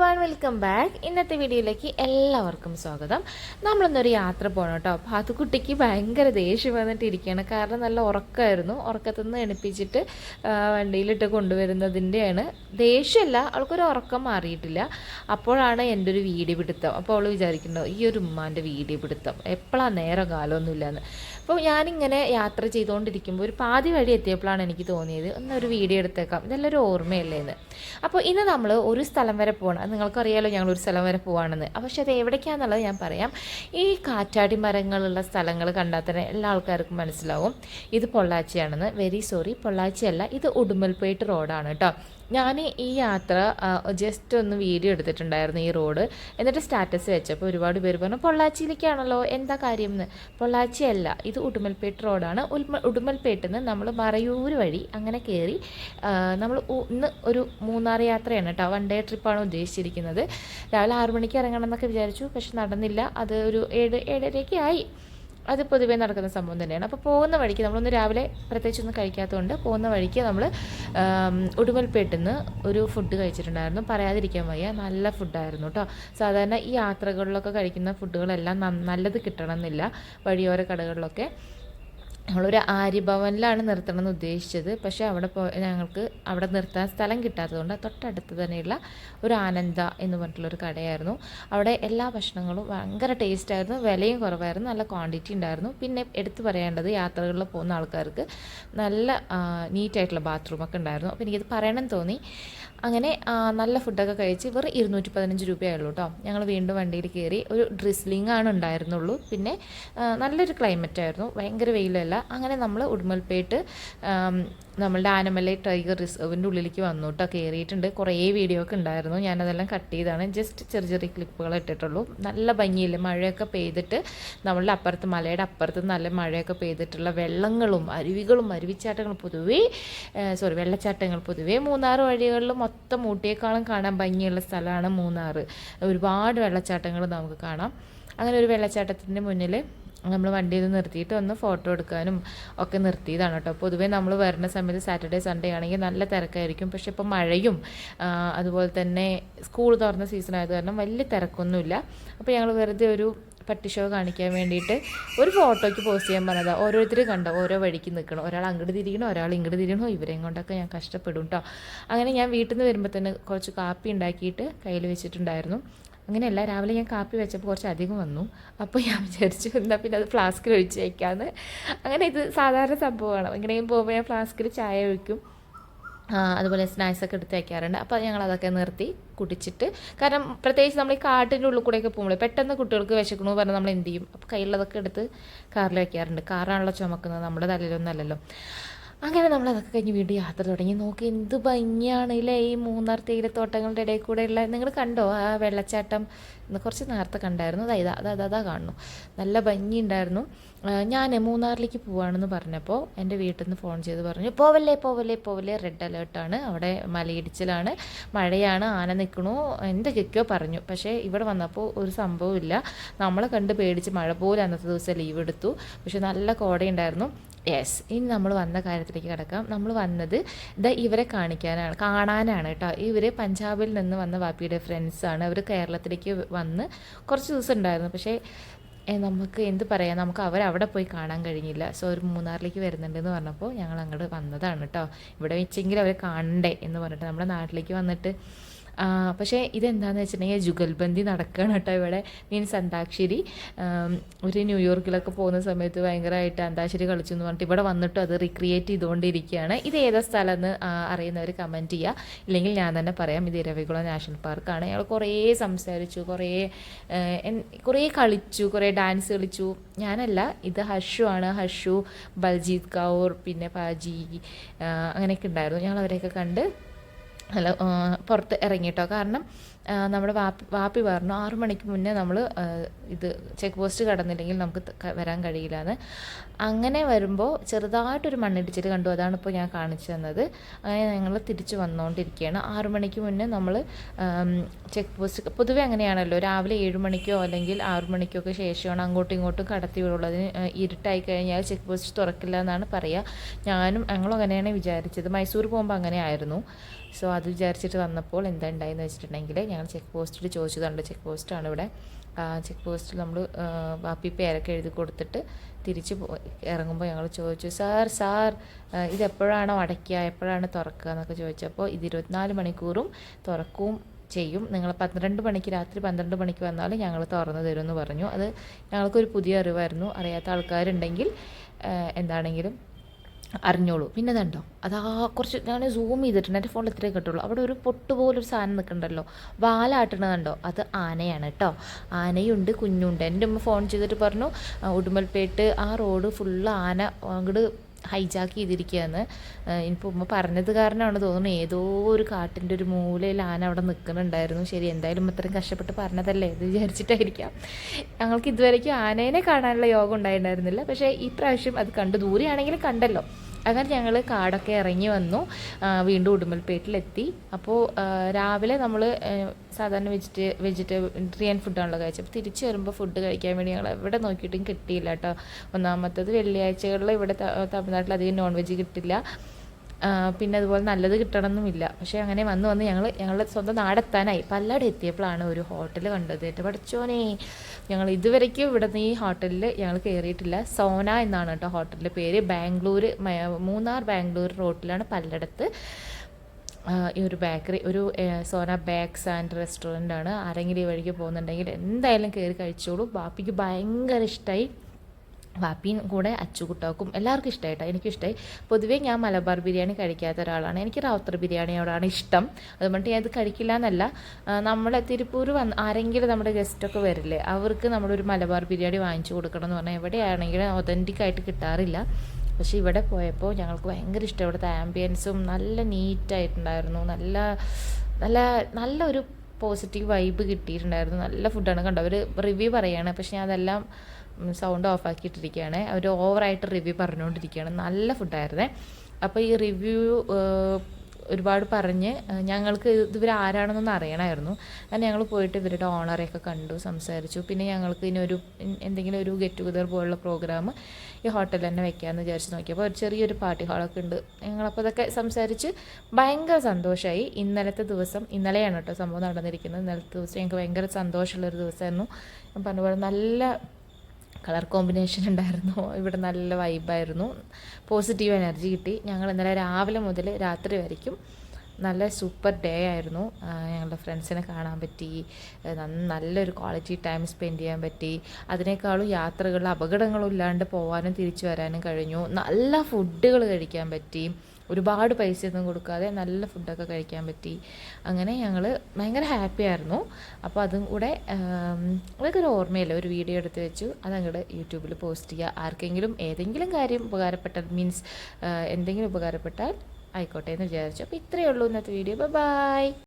One welcome back ഇന്നത്തെ വീഡിയോയിലേക്ക് എല്ലാവർക്കും സ്വാഗതം. നമ്മളൊന്നൊരു യാത്ര പോകണം കേട്ടോ. അപ്പോൾ അത് കുട്ടിക്ക് ഭയങ്കര ദേഷ്യം വന്നിട്ടിരിക്കുകയാണ്. കാരണം നല്ല ഉറക്കമായിരുന്നു. ഉറക്കത്തു നിന്ന് എണിപ്പിച്ചിട്ട് വണ്ടിയിലിട്ട് കൊണ്ടുവരുന്നതിന്റെയാണ്. ദേഷ്യമല്ല അവൾക്കൊരു ഉറക്കം മാറിയിട്ടില്ല. അപ്പോഴാണ് എന്റെ ഒരു വീഡിയോ പിടുത്തം. അപ്പോൾ അവൾ വിചാരിക്കുന്നത് ഈ ഒരു ഉമ്മാന്റെ വീഡിയോ പിടുത്തം. എപ്പോഴാണ് നേരം കാലമൊന്നുമില്ലയെന്ന് അപ്പോൾ ഞാനിങ്ങനെ യാത്ര ചെയ്തുകൊണ്ടിരിക്കുമ്പോൾ ഒരു പാതി വഴി എത്തിയപ്പോഴാണ് എനിക്ക് തോന്നിയത് ഒന്നൊരു വീഡിയോ എടുത്തേക്കാം. ഇതെല്ലാം ഒരു ഓർമ്മയല്ലേ എന്ന് അപ്പോൾ ഇന്ന് നമ്മൾ ഒരു സ്ഥലം വരെ പോകണം നിങ്ങൾക്കറിയാലോ ഞങ്ങൾ ഒരു സ്ഥലം വരെ പോവാണെന്ന്. പക്ഷേ അത് എവിടേക്കാണെന്നുള്ളത് ഞാൻ പറയാം. ഈ കാറ്റാടി മരങ്ങളുള്ള സ്ഥലങ്ങൾ കണ്ടാൽ തന്നെ എല്ലാ ആൾക്കാർക്കും മനസ്സിലാവും. ഇത് പൊള്ളാച്ചിയാണെന്ന്. Very sorry പൊള്ളാച്ചിയല്ല. ഇത് ഉടുമ്പൽപേട്ട് റോഡാണ് കേട്ടോ. ഞാൻ ഈ യാത്ര ജസ്റ്റ് ഒന്ന് വീഡിയോ എടുത്തിട്ടുണ്ടായിരുന്നു ഈ റോഡ്. എന്നിട്ട് സ്റ്റാറ്റസ് വെച്ചപ്പോൾ ഒരുപാട് പേര് പറഞ്ഞു പൊള്ളാച്ചിയിലേക്കാണല്ലോ എന്താ കാര്യം എന്ന് പൊള്ളാച്ചിയല്ല ഇത് ഉടുമൽപേട്ട് റോഡാണ്. ഉടുമൽപേട്ടിൽ നിന്ന് നമ്മൾ മറയൂർ വഴി അങ്ങനെ കയറി നമ്മൾ ഇന്ന് ഒരു മൂന്നാർ യാത്രയാണ് കേട്ടോ വൺ ഡേ ട്രിപ്പാണ് ഉദ്ദേശിച്ചിരിക്കുന്നത്. രാവിലെ ആറു മണിക്ക് ഇറങ്ങണം എന്നൊക്കെ വിചാരിച്ചു പക്ഷെ നടന്നില്ല. അത് ഒരു ഏഴ് ഏഴരയ്ക്ക് ആയി. അത് പൊതുവേ നടക്കുന്ന സംഭവം തന്നെയാണ്. അപ്പോൾ പോകുന്ന വഴിക്ക് നമ്മളൊന്ന് രാവിലെ പ്രത്യേകിച്ചൊന്നും കഴിക്കാത്തതുകൊണ്ട് പോകുന്ന വഴിക്ക് നമ്മൾ ഉടുമൽപേട്ടിൽ നിന്ന് ഒരു ഫുഡ് കഴിച്ചിട്ടുണ്ടായിരുന്നു. പറയാതിരിക്കാൻ വയ്യ. നല്ല ഫുഡായിരുന്നു കേട്ടോ സാധാരണ ഈ യാത്രകളിലൊക്കെ കഴിക്കുന്ന ഫുഡുകളെല്ലാം നല്ലത് കിട്ടണമെന്നില്ല. വഴിയോര കടകളിലൊക്കെ. ഞങ്ങളൊരു ആര്യഭവനിലാണ് നിർത്തണം എന്ന് ഉദ്ദേശിച്ചത്. പക്ഷേ അവിടെ പോ ഞങ്ങൾക്ക് അവിടെ നിർത്താൻ സ്ഥലം കിട്ടാത്തതുകൊണ്ട് തൊട്ടടുത്ത് തന്നെയുള്ള ഒരു ആനന്ദ എന്ന് പറഞ്ഞിട്ടുള്ളൊരു കടയായിരുന്നു. അവിടെ എല്ലാ ഭക്ഷണങ്ങളും ഭയങ്കര ടേസ്റ്റ് ആയിരുന്നു. വിലയും കുറവായിരുന്നു. നല്ല ക്വാണ്ടിറ്റി ഉണ്ടായിരുന്നു. പിന്നെ എടുത്തു പറയേണ്ടത് യാത്രകളിൽ പോകുന്ന ആൾക്കാർക്ക് നല്ല നീറ്റായിട്ടുള്ള ബാത്റൂമൊക്കെ ഉണ്ടായിരുന്നു. അപ്പോൾ എനിക്കത് പറയണം തോന്നി. അങ്ങനെ നല്ല ഫുഡൊക്കെ കഴിച്ച് വെറും ഇരുന്നൂറ്റി പതിനഞ്ച് രൂപയായുള്ളൂ കേട്ടോ ഞങ്ങൾ വീണ്ടും വണ്ടിയിൽ കയറി ഒരു ഡ്രിസ്ലിംഗ് ആണ് ഉണ്ടായിരുന്നുള്ളൂ. പിന്നെ നല്ലൊരു ക്ലൈമറ്റ് ആയിരുന്നു ഭയങ്കര വെയിലല്ല. അങ്ങനെ നമ്മൾ ഉടുമൽപേട്ട് നമ്മളുടെ ആനമലൈ ടൈഗർ റിസർവിന്റെ ഉള്ളിലേക്ക് വന്നു കയറിയിട്ടുണ്ട് കുറേ വീഡിയോ ഒക്കെ ഉണ്ടായിരുന്നു. ഞാനതെല്ലാം കട്ട് ചെയ്താണ്. ജസ്റ്റ് ചെറിയ ചെറിയ ക്ലിപ്പുകൾ ഇട്ടിട്ടുള്ളൂ. നല്ല ഭംഗിയിൽ മഴയൊക്കെ പെയ്തിട്ട് നമ്മളുടെ അപ്പുറത്ത് മലയുടെ അപ്പുറത്ത് നല്ല മഴയൊക്കെ പെയ്തിട്ടുള്ള വെള്ളങ്ങളും അരുവികളും അരുവിച്ചാട്ടങ്ങളും പൊതുവേ സോറി വെള്ളച്ചാട്ടങ്ങൾ പൊതുവേ മൂന്നാർ വഴികളിൽ മൊത്തം ഊട്ടിയേക്കാളും കാണാൻ ഭംഗിയുള്ള സ്ഥലമാണ് മൂന്നാർ ഒരുപാട് വെള്ളച്ചാട്ടങ്ങൾ നമുക്ക് കാണാം. അങ്ങനെ ഒരു വെള്ളച്ചാട്ടത്തിന്റെ മുന്നിൽ നമ്മൾ വണ്ടിയിൽ നിർത്തിയിട്ട് ഒന്ന് ഫോട്ടോ എടുക്കാനും ഒക്കെ നിർത്തിയതാണ് കേട്ടോ. പൊതുവേ നമ്മൾ വരുന്ന സമയത്ത് സാറ്റർഡേ സൺഡേ ആണെങ്കിൽ നല്ല തിരക്കായിരിക്കും. പക്ഷെ ഇപ്പോൾ മഴയും അതുപോലെ തന്നെ സ്കൂൾ തുറന്ന സീസൺ ആയത് കാരണം വലിയ തിരക്കൊന്നുമില്ല. അപ്പോൾ ഞങ്ങൾ വെറുതെ ഒരു പട്ടി ഷോ കാണിക്കാൻ വേണ്ടിയിട്ട് ഒരു ഫോട്ടോയ്ക്ക് പോസ്റ്റ് ചെയ്യാൻ പറഞ്ഞതാ. ഓരോരുത്തർ കണ്ടോ? ഓരോ വഴിക്ക് നിൽക്കണം. ഒരാൾ അങ്ങോട്ട് തിരിയണോ? ഒരാൾ ഇങ്ങോട്ട് തിരിയണോ? ഇവരെയും കൊണ്ടൊക്കെ ഞാൻ കഷ്ടപ്പെടും കേട്ടോ. അങ്ങനെ ഞാൻ വീട്ടിൽ നിന്ന് വരുമ്പോൾ തന്നെ കുറച്ച് കാപ്പി ഉണ്ടാക്കിയിട്ട് കയ്യിൽ വെച്ചിട്ടുണ്ടായിരുന്നു. അങ്ങനെയല്ല രാവിലെ ഞാൻ കാപ്പി വെച്ചപ്പോൾ കുറച്ച് അധികം വന്നു. അപ്പോൾ ഞാൻ വിചാരിച്ചു എന്താ പിന്നെ അത് ഫ്ലാസ്കിൽ ഒഴിച്ച് വയ്ക്കാമെന്ന് അങ്ങനെ ഇത് സാധാരണ സംഭവമാണ്. ഇങ്ങനെയും പോകുമ്പോൾ ഞാൻ ഫ്ലാസ്കിൽ ചായ ഒഴിക്കും. അതുപോലെ സ്നാക്സ് ഒക്കെ എടുത്ത് വയ്ക്കാറുണ്ട് അപ്പോൾ ഞങ്ങൾ അതൊക്കെ നിർത്തി കുടിച്ചിട്ട്. കാരണം പ്രത്യേകിച്ച് നമ്മൾ ഈ കാട്ടിന്റെ ഉള്ളിൽ കൂടെയൊക്കെ പോകുമ്പോൾ പെട്ടെന്ന് കുട്ടികൾക്ക് വിശക്കണമെന്ന് പറഞ്ഞാൽ നമ്മൾ എന്ത് ചെയ്യും? അപ്പോൾ കയ്യിലുള്ളതൊക്കെ എടുത്ത് കാറിൽ വയ്ക്കാറുണ്ട് കാറാണല്ലോ ചുമക്കുന്നത്. നമ്മുടെ തലയിലൊന്നും അല്ലല്ലോ. അങ്ങനെ നമ്മൾ അതൊക്കെ കഴിഞ്ഞ് വീണ്ടും യാത്ര തുടങ്ങി. നോക്കി എന്ത് ഭംഗിയാണ് ഇല്ലേ ഈ മൂന്നാർ തേയിലത്തോട്ടങ്ങളുടെ ഇടയിൽ കൂടെയുള്ള. നിങ്ങൾ കണ്ടോ ആ വെള്ളച്ചാട്ടം? കുറച്ച് നേരത്തെ കണ്ടായിരുന്നു. അതാ ഇതാ അതാ അതാ കാണുന്നു. നല്ല ഭംഗിയുണ്ടായിരുന്നു. ഞാൻ മൂന്നാറിലേക്ക് പോവാണെന്ന് പറഞ്ഞപ്പോൾ എന്റെ വീട്ടിൽ നിന്ന് ഫോൺ ചെയ്ത് പറഞ്ഞു പോവല്ലേ പോവല്ലേ പോവല്ലേ റെഡ് അലേർട്ടാണ്. അവിടെ മലയിടിച്ചിലാണ് മഴയാണ് ആന നിൽക്കണു എന്തൊക്കെയൊക്കെയോ പറഞ്ഞു. പക്ഷേ ഇവിടെ വന്നപ്പോൾ ഒരു സംഭവമില്ല നമ്മളെ കണ്ട് പേടിച്ച് മഴ പോലെ അന്നത്തെ ദിവസം ലീവ് എടുത്തു. പക്ഷെ നല്ല കോടയുണ്ടായിരുന്നു. യെസ് ഇനി നമ്മൾ വന്ന കാര്യത്തിലേക്ക് കിടക്കാം. നമ്മൾ വന്നത് ദ ഇവരെ കാണിക്കാനാണ് കാണാനാണ് കേട്ടോ. ഇവർ പഞ്ചാബിൽ നിന്ന് വന്ന വാപ്പിയുടെ ഫ്രണ്ട്സാണ്. അവർ കേരളത്തിലേക്ക് വന്ന് കുറച്ച് ദിവസം ഉണ്ടായിരുന്നു. പക്ഷേ നമുക്ക് എന്ത് പറയാം? നമുക്ക് അവരവിടെ പോയി കാണാൻ കഴിഞ്ഞില്ല. സോ ഒരു മൂന്നാറിലേക്ക് വരുന്നുണ്ടെന്ന് പറഞ്ഞപ്പോൾ ഞങ്ങൾ അങ്ങോട്ട് വന്നതാണ് കേട്ടോ. ഇവിടെ വെച്ചെങ്കിൽ അവരെ കാണണ്ടേ എന്ന് പറഞ്ഞിട്ട് നമ്മുടെ നാട്ടിലേക്ക് വന്നിട്ട് പക്ഷേ ഇതെന്താണെന്ന് വെച്ചിട്ടുണ്ടെങ്കിൽ ജുഗൽബന്ദി നടക്കുകയാണ് കേട്ടോ ഇവിടെ. മീൻസ് അന്താക്ഷരി ഒരു ന്യൂയോർക്കിലൊക്കെ പോകുന്ന സമയത്ത് ഭയങ്കരമായിട്ട് അന്താക്ഷരി കളിച്ചു എന്ന് പറഞ്ഞിട്ട് ഇവിടെ വന്നിട്ട് അത് റീക്രിയേറ്റ് ചെയ്തുകൊണ്ടിരിക്കുകയാണ്. ഇത് ഏതാ സ്ഥലം എന്ന് അറിയുന്നവർ കമന്റ് ചെയ്യുക. ഇല്ലെങ്കിൽ ഞാൻ തന്നെ പറയാം ഇത് ഇരവികുളം നാഷണൽ പാർക്കാണ്. ഞങ്ങൾ കുറേ സംസാരിച്ചു കുറേ കുറേ കളിച്ചു കുറേ ഡാൻസ് കളിച്ചു. ഞാനല്ല ഇത് ഹഷു ആണ്. ഹഷു ബൽജീത് കൗർ പിന്നെ പാജി അങ്ങനെയൊക്കെ ഉണ്ടായിരുന്നു. ഞങ്ങൾ അവരെയൊക്കെ കണ്ട് ആ, പുറത്ത് ഇറങ്ങിട്ടോ കാരണം നമ്മുടെ വാപ്പി വാപ്പി പറഞ്ഞു ആറു മണിക്ക് മുന്നേ നമ്മൾ ഇത് ചെക്ക് പോസ്റ്റ് കടന്നില്ലെങ്കിൽ നമുക്ക് വരാൻ കഴിയില്ല എന്ന് അങ്ങനെ വരുമ്പോൾ ചെറുതായിട്ടൊരു മണ്ണിടിച്ചിൽ കണ്ടു. അതാണ് ഇപ്പോൾ ഞാൻ കാണിച്ചു തന്നത്. അങ്ങനെ ഞങ്ങൾ തിരിച്ചു വന്നുകൊണ്ടിരിക്കുകയാണ് ആറു മണിക്ക് മുന്നേ നമ്മൾ ചെക്ക് പോസ്റ്റ് പൊതുവേ അങ്ങനെയാണല്ലോ. രാവിലെ ഏഴ് മണിക്കോ അല്ലെങ്കിൽ ആറു മണിക്കോ ഒക്കെ ശേഷമാണ് അങ്ങോട്ടും ഇങ്ങോട്ടും കടത്തി വിടുള്ളതിന് ആ, ഇരുട്ടായി കഴിഞ്ഞാൽ ചെക്ക് പോസ്റ്റ് തുറക്കില്ല എന്നാണ് പറയുക ഞാനും ഞങ്ങളും അങ്ങനെയാണ് വിചാരിച്ചത്. മൈസൂർ പോകുമ്പോൾ അങ്ങനെ ആയിരുന്നു. സോ അത് വിചാരിച്ചിട്ട് വന്നപ്പോൾ എന്താ ഉണ്ടായെന്ന് വെച്ചിട്ടുണ്ടെങ്കിൽ ഞങ്ങൾ ഞങ്ങൾ ചെക്ക് പോസ്റ്റിൽ ചോദിച്ചതുണ്ട് ചെക്ക് പോസ്റ്റാണ് ഇവിടെ. ചെക്ക് പോസ്റ്റിൽ നമ്മൾ ബാപ്പി പേരൊക്കെ എഴുതി കൊടുത്തിട്ട് തിരിച്ച് ഇറങ്ങുമ്പോൾ ഞങ്ങൾ ചോദിച്ചു സാർ സാർ ഇതെപ്പോഴാണോ അടയ്ക്കുക? എപ്പോഴാണ് തുറക്കുക? എന്നൊക്കെ ചോദിച്ചപ്പോൾ ഇത് ഇരുപത്തിനാല് മണിക്കൂറും തുറക്കും ചെയ്യും. നിങ്ങൾ പന്ത്രണ്ട് മണിക്ക് രാത്രി പന്ത്രണ്ട് മണിക്ക് വന്നാൽ ഞങ്ങൾ തുറന്നു തരുമെന്ന് പറഞ്ഞു. അത് ഞങ്ങൾക്കൊരു പുതിയ അറിവായിരുന്നു. അറിയാത്ത ആൾക്കാരുണ്ടെങ്കിൽ എന്താണെങ്കിലും അറിഞ്ഞോളൂ. പിന്നെ ഇതുണ്ടോ അതാ കുറച്ച് ഞാൻ സൂം ചെയ്തിട്ടുണ്ട്. എന്റെ ഫോണിൽ ഇത്രയും കിട്ടുള്ളൂ. അവിടെ ഒരു പൊട്ട് പോലൊരു സാധനം നിൽക്കണ്ടല്ലോ വാലാട്ടണതുണ്ടോ അത് ആനയാണ് കേട്ടോ. ആനയുണ്ട് കുഞ്ഞുണ്ട്. എന്റെ ഉമ്മ ഫോൺ ചെയ്തിട്ട് പറഞ്ഞു ഉടുമൽപേട്ട് ആ റോഡ് ഫുള്ള് ആന അങ്ങോട്ട് ഹൈജാക്ക് ചെയ്തിരിക്കുകയെന്ന് ഇനിയിപ്പോൾ ഉമ്മ പറഞ്ഞത് കാരണമാണ് തോന്നുന്നു. ഏതോ ഒരു കാട്ടിന്റെ ഒരു മൂലയിൽ ആന അവിടെ നിൽക്കുന്നുണ്ടായിരുന്നു. ശരി എന്തായാലും അത്രയും കഷ്ടപ്പെട്ട് പറഞ്ഞതല്ലേ ഇത് വിചാരിച്ചിട്ടായിരിക്കാം. ഞങ്ങൾക്ക് ഇതുവരേക്കും ആനേനെ കാണാനുള്ള യോഗം ഉണ്ടായിട്ടുണ്ടായിരുന്നില്ല. പക്ഷേ ഈ പ്രാവശ്യം അത് കണ്ടു ദൂരെയാണെങ്കിലും കണ്ടല്ലോ. അങ്ങനെ ഞങ്ങൾ കാടൊക്കെ ഇറങ്ങി വന്നു. വീണ്ടും ഉടുമ്പൽപേട്ടിലെത്തി. അപ്പോൾ രാവിലെ നമ്മൾ സാധാരണ വെജിറ്റ വെജിറ്റേറിയൻ ഫുഡാണല്ലോ കഴിച്ചത്. അപ്പോൾ തിരിച്ചു വരുമ്പോൾ ഫുഡ് കഴിക്കാൻ വേണ്ടി ഞങ്ങൾ എവിടെ നോക്കിയിട്ടും കിട്ടിയില്ല കേട്ടോ. ഒന്നാമത്തത് വെള്ളിയാഴ്ചകളിൽ ഇവിടെ തമിഴ്നാട്ടിൽ അധികം നോൺ വെജ് കിട്ടില്ല. പിന്നെ അതുപോലെ നല്ലത് കിട്ടണമെന്നുമില്ല. പക്ഷേ അങ്ങനെ വന്ന് വന്ന് ഞങ്ങൾ ഞങ്ങളുടെ സ്വന്തം നാടെത്താനായി. പല്ലാട് എത്തിയപ്പോഴാണ് ഒരു ഹോട്ടൽ കണ്ടത്. എന്റെ പഠിച്ചോനെ ഞങ്ങൾ ഇതുവരയ്ക്കും ഇവിടെ നിന്ന് ഈ ഹോട്ടലിൽ ഞങ്ങൾ കയറിയിട്ടില്ല സോന എന്നാണ് കേട്ടോ ഹോട്ടലിന്റെ പേര്. ബാംഗ്ലൂർ മൂന്നാർ ബാംഗ്ലൂർ റോട്ടിലാണ് പല്ലടത്ത്. ഈ ഒരു ബേക്കറി ഒരു സോന ബേക്സ് ആൻഡ് റെസ്റ്റോറന്റ് ആണ് ആരെങ്കിലും ഈ വഴിക്ക് പോകുന്നുണ്ടെങ്കിൽ എന്തായാലും കയറി കഴിച്ചോളൂ. ബാപ്പിക്ക് ഭയങ്കര ഇഷ്ടമായി വാപ്പിയും കൂടെ അച്ചുകുട്ടാക്കും എല്ലാവർക്കും ഇഷ്ടമായിട്ടോ എനിക്കിഷ്ടമായി പൊതുവേ ഞാൻ മലബാർ ബിരിയാണി കഴിക്കാത്ത ഒരാളാണ്. എനിക്ക് റാവുത്തർ ബിരിയാണിയോടാണ് ഇഷ്ടം. അതുകൊണ്ട് ഞാൻ ഇത് കഴിക്കില്ല എന്നല്ല നമ്മൾ തിരുപ്പൂർ വന്ന് ആരെങ്കിലും നമ്മുടെ ഗസ്റ്റൊക്കെ വരില്ലേ അവർക്ക് നമ്മളൊരു മലബാർ ബിരിയാണി വാങ്ങിച്ചു കൊടുക്കണം എന്ന് പറഞ്ഞാൽ എവിടെയാണെങ്കിലും ഒതന്റിക് ആയിട്ട് കിട്ടാറില്ല. പക്ഷേ ഇവിടെ പോയപ്പോൾ ഞങ്ങൾക്ക് ഭയങ്കര ഇഷ്ടം. ഇവിടുത്തെ ആംബിയൻസും നല്ല നീറ്റായിട്ടുണ്ടായിരുന്നു നല്ല നല്ല നല്ലൊരു പോസിറ്റീവ് വൈബ് കിട്ടിയിട്ടുണ്ടായിരുന്നു. നല്ല ഫുഡാണ് കണ്ടോ? അവർ റിവ്യൂ പറയുകയാണ് പക്ഷേ ഞാൻ അതെല്ലാം സൗണ്ട് ഓഫ് ആക്കിയിട്ടിരിക്കുകയാണ്. അവർ ഓവറായിട്ട് റിവ്യൂ പറഞ്ഞുകൊണ്ടിരിക്കുകയാണ്. നല്ല ഫുഡായിരുന്നേ അപ്പോൾ ഈ റിവ്യൂ ഒരുപാട് പറഞ്ഞ് ഞങ്ങൾക്ക് ഇവർ ആരാണെന്നൊന്ന് അറിയണമായിരുന്നു. അങ്ങനെ ഞങ്ങൾ പോയിട്ട് ഇവരുടെ ഓണറെയൊക്കെ കണ്ടു സംസാരിച്ചു. പിന്നെ ഞങ്ങൾക്ക് ഇനി ഒരു എന്തെങ്കിലും ഒരു ഗെറ്റ് ടുഗദർ പോലുള്ള പ്രോഗ്രാം ഈ ഹോട്ടലിൽ തന്നെ വെക്കാമെന്ന് വിചാരിച്ച് നോക്കിയപ്പോൾ ഒരു ചെറിയൊരു പാർട്ടി ഹാളൊക്കെ ഉണ്ട്. ഞങ്ങളപ്പോൾ അതൊക്കെ സംസാരിച്ച് ഭയങ്കര സന്തോഷമായി ഇന്നലത്തെ ദിവസം ഇന്നലെയാണ് കേട്ടോ സംഭവം നടന്നിരിക്കുന്നത്. ഇന്നലത്തെ ദിവസം ഞങ്ങൾക്ക് ഭയങ്കര സന്തോഷമുള്ളൊരു ദിവസമായിരുന്നു. ഞാൻ പറഞ്ഞ പോലെ നല്ല കളർ കോമ്പിനേഷൻ ഉണ്ടായിരുന്നു. ഇവിടെ നല്ല വൈബായിരുന്നു. പോസിറ്റീവ് എനർജി കിട്ടി. ഞങ്ങൾ ഇന്നലെ രാവിലെ മുതൽ രാത്രി വരയ്ക്കും. നല്ല സൂപ്പർ ഡേ ആയിരുന്നു. ഞങ്ങളുടെ ഫ്രണ്ട്സിനെ കാണാൻ പറ്റി. നല്ലൊരു ക്വാളിറ്റി ടൈം സ്പെൻഡ് ചെയ്യാൻ പറ്റി. അതിനേക്കാളും യാത്രകളിൽ അപകടങ്ങളും ഇല്ലാണ്ട് പോകാനും തിരിച്ചു വരാനും കഴിഞ്ഞു. നല്ല ഫുഡുകൾ കഴിക്കാൻ പറ്റി. ഒരുപാട് പൈസയൊന്നും കൊടുക്കാതെ നല്ല ഫുഡൊക്കെ കഴിക്കാൻ പറ്റി. അങ്ങനെ ഞങ്ങൾ ഭയങ്കര ഹാപ്പി ആയിരുന്നു. അപ്പോൾ അതും കൂടെ അതൊക്കെ ഒരു ഓർമ്മയില്ല? ഒരു വീഡിയോ എടുത്ത് വെച്ചു. അതങ്ങോട്ട് യൂട്യൂബിൽ പോസ്റ്റ് ചെയ്യുക ആർക്കെങ്കിലും ഏതെങ്കിലും കാര്യം ഉപകാരപ്പെട്ടാൽ മീൻസ് എന്തെങ്കിലും ഉപകാരപ്പെട്ടാൽ ആയിക്കോട്ടെ എന്ന് വിചാരിച്ചു. അപ്പോൾ ഇത്രയേ ഉള്ളൂ ഇന്നത്തെ വീഡിയോ ബൈ